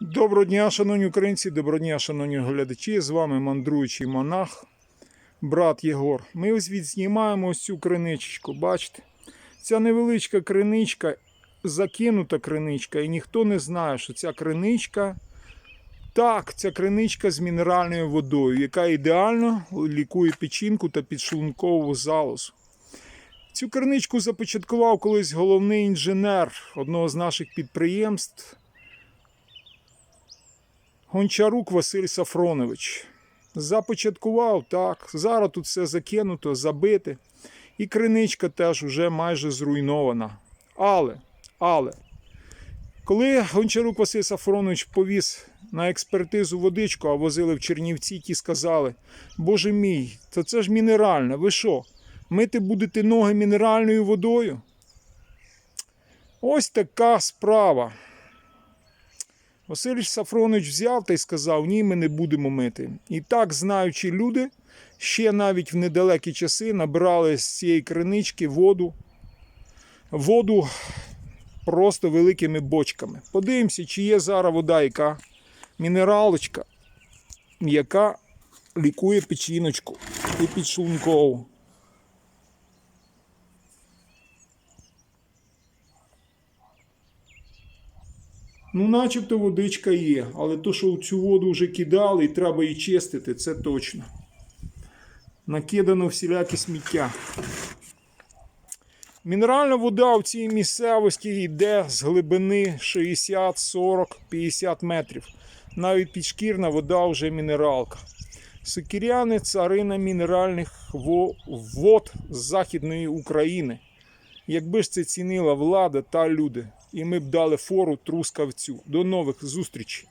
Доброго дня, шановні українці, доброго дня, шановні глядачі. З вами мандруючий монах, брат Єгор. Ми ось відзнімаємо ось цю криничечку. Бачите? Ця невеличка криничка, закинута криничка, і ніхто не знає, що ця криничка. Так, ця криничка з мінеральною водою, яка ідеально лікує печінку та підшлункову залозу. Цю криничку започаткував колись головний інженер одного з наших підприємств. Гончарук Василь Сафронович. Започаткував так. Зараз тут все закинуто, забите. І криничка теж вже майже зруйнована. Але, але, коли Гончарук Василь Сафронович повіз на експертизу водичку, а возили в Чернівці, ті сказали: Боже мій, то це ж мінеральне, ви що? Мити будете ноги мінеральною водою? Ось така справа. Василь Сафронович взяв та й сказав: ні, ми не будемо мити. І так, знаючи люди, ще навіть в недалекі часи набирали з цієї кринички воду, воду просто великими бочками. Подивимося, чи є зараз вода, яка мінералочка, яка лікує печіночку і підшлункову. Ну, начебто водичка є, але то, що цю воду вже кидали і треба її чистити, це точно. Накидано всіляке сміття. Мінеральна вода в цій місцевості йде з глибини 60, 40, 50 метрів. Навіть підшкірна вода вже мінералка. Сокіряни царина мінеральних вод з Західної України. Якби ж це цінила влада та люди, і ми б дали фору трускавцю. До нових зустрічей!